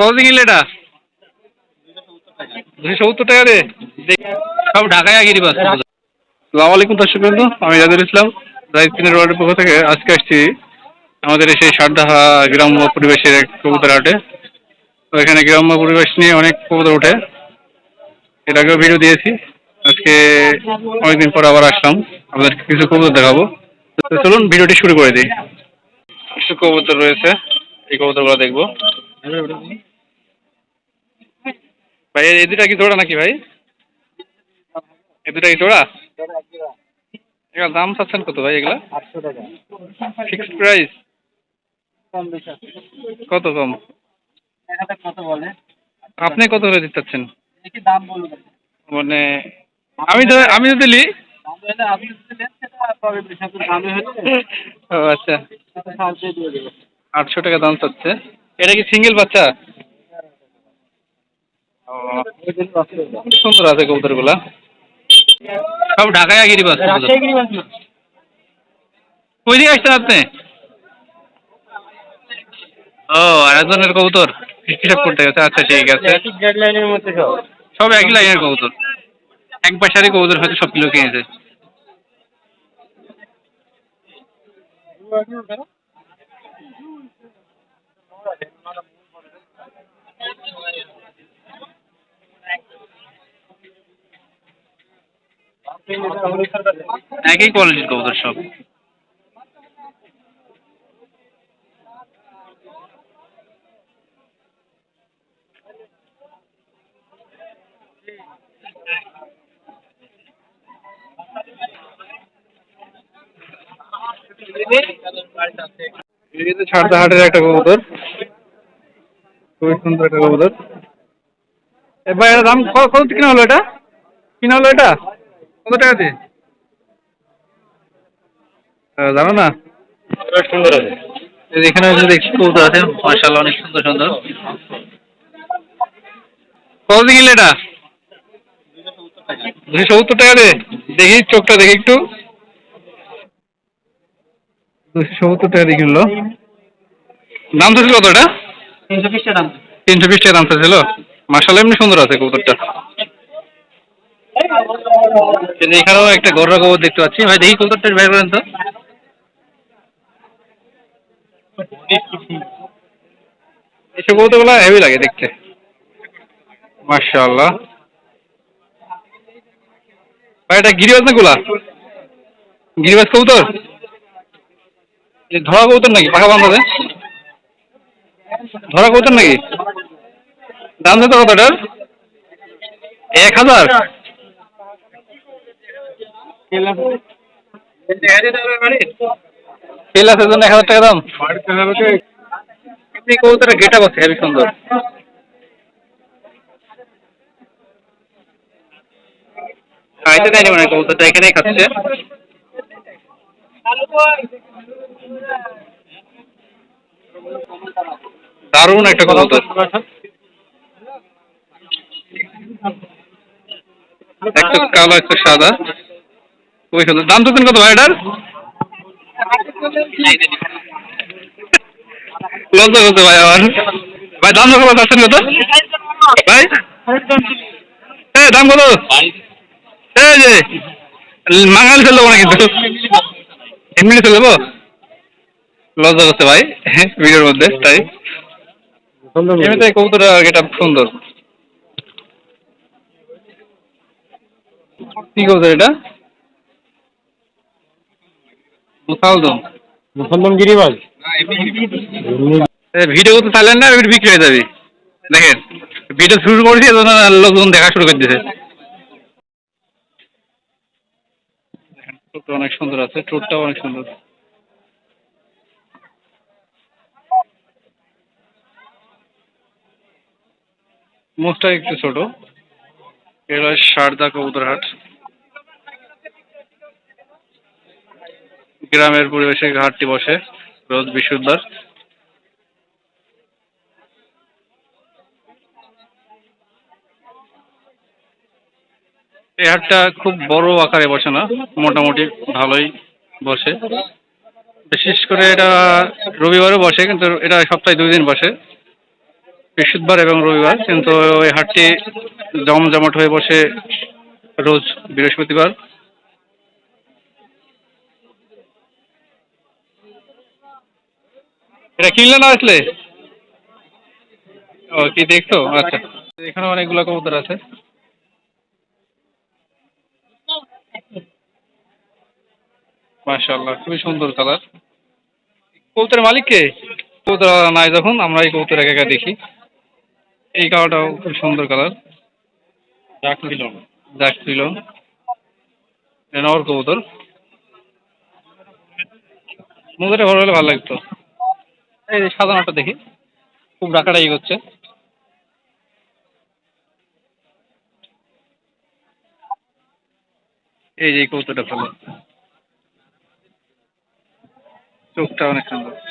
কত কিনলে এটা? দুশো সত্তর টাকা দেখ- সব ঢাকায় আগিয়ে বাস সালাম আলাইকুম দর্শক বন্ধু, আমি জাদুল ইসলাম রাইতিনের ওয়ার্ডের পক্ষ থেকে আজকে আসছি আমাদের সেই সারদাহা গ্রাম্য পরিবেশের এক কবুতর হাটে। তো এখানে গ্রাম্য পরিবেশ নিয়ে অনেক কবুতর ওঠে। এর আগেও ভিডিও দিয়েছি। আজকে অনেকদিন পর আবার আসলাম। আপনাদেরকে কিছু কবুতর দেখাবো। চলুন ভিডিওটি শুরু করে দিই। কিছু কবুতর রয়েছে। এই কবুতরগুলো দেখব। ভাই, এই দুটা কি জোড়া নাকি ভাই? এই দুটা কি জোড়া? এগুলো দাম চাচ্ছেন কত ভাই এগুলা? আটশো ফিক্সড প্রাইস কত কম আপনি কত করে দিতে চাচ্ছেন? মানে আমি তো, আমি যদি ও আচ্ছা। আটশো টাকা দাম চাচ্ছে। এটা কি সিঙ্গেল বাচ্চা ও, ওই জন্য দশ টাকা। খুব সুন্দর আছে কবুতরগুলা। সব ঢাকায় আগিয়ে বাস রাজশাহী গিরিবাজ না? কই দিকে আসছেন আপনি? ও আর একজনের কবুতর হিসাব করতে গেছে আচ্ছা ঠিক আছে। সব একই লাইনের কবুতর। এক পাশারই কবুতর হয়তো সব কিলো কিনেছে। একই কোয়ালিটির কবুতর সব। ছাড়দা হাটের একটা কবুতর। খুবই সুন্দর একটা কবুতর। এবার দাম কত কিনা হলো এটা? কিনা হলো এটা? কত টাকা দিয়ে? জানো না? সুন্দর আছে এখানে দেখছি কবুতর আছে মার্শাল্লাহ অনেক সুন্দর সুন্দর। কত দিয়ে কিনলে এটা? দুশো সত্তর টাকা দে দেখি চোখটা দেখি একটু। দুশো সত্তর টাকা দিয়ে কিনলো। দাম তো ছিল কত এটা? তিনশো বিশ টাকা দাম তিনশো বিশ টাকা দাম ছিল মার্শাল্লাহ এমনি সুন্দর আছে কবুতরটা। যে এখানেও একটা গররা কবুতর দেখতে পাচ্ছি। ভাই, দেখি কবুতরটা বের করেন তো। এসব কবুতরগুলো হেভি লাগে দেখতে। মার্শাল্লাহ ভাই, এটা গিরিবাজ না গোলা? গিরিবাজ কবুতর? ধরা কবুতর নাকি? পাখা বান্ধা দেয় ধরা কবুতর নাকি? দাম কত কতটার এক হাজার? তেল আছে? জন্য সুন্দর। মানে এখানেই খাচ্ছে। দারুণ একটা কবুতর। একটা কালো একটা সাদা। খুবই সুন্দর। দাম তো কত ভাই এটার? লজ্জা করছে ভাই আমার। ভাই, দাম কত আছেন কত? ভাই? এ দাম কত? যে না কিন্তু। এমনি চলে যাব লজ্জা করতে ভাই, ভিডিওর মধ্যে, তাই। এমনিতে এটা সুন্দর। কি কবুতর এটা? মুসালদম মুসলমান গিরিবাজ ভিডিও করতে চাইলেন না বিক্রি হয়ে যাবে। দেখেন ভিডিও শুরু করেছি লোকজন দেখা শুরু করে দিয়েছে। টোটটা অনেক সুন্দর আছে টোটটাও অনেক সুন্দর। মুখটা একটু ছোট। এটা সারদা কবুতরহাট। গ্রামের পরিবেশে ঘাটটি বসে। রোজ বৃহস্পতিবার এই হাটটা খুব বড় আকারে বসে না, মোটামুটি ভালোই বসে। বিশেষ করে এটা রবিবারও বসে, কিন্তু এটা সপ্তাহে দুই দিন বসে। বৃহস্পতিবার এবং রবিবার, কিন্তু ওই হাটটি জমজমাট হয়ে বসে রোজ বৃহস্পতিবার। এটা কিনলে না আসলে? ও কি দেখছ? আচ্ছা। এখানে অনেকগুলো কবুতর আছে। মাশাআল্লাহ খুবই সুন্দর কালার। কবুতরের মালিক কে? কবুতর নাই যখন আমরা এই কবুতর একা একা দেখি। এই কালারটাও খুব সুন্দর কালার। ডাক ছিল ডাক ছিল নর কবুতর। মুখটা ভালো হলে ভালো লাগতো। এই সাধারণটা দেখি। খুব ডাকাডাকি করছে। এই যে কবুতরটা ভালো। চোখটা অনেক সুন্দর।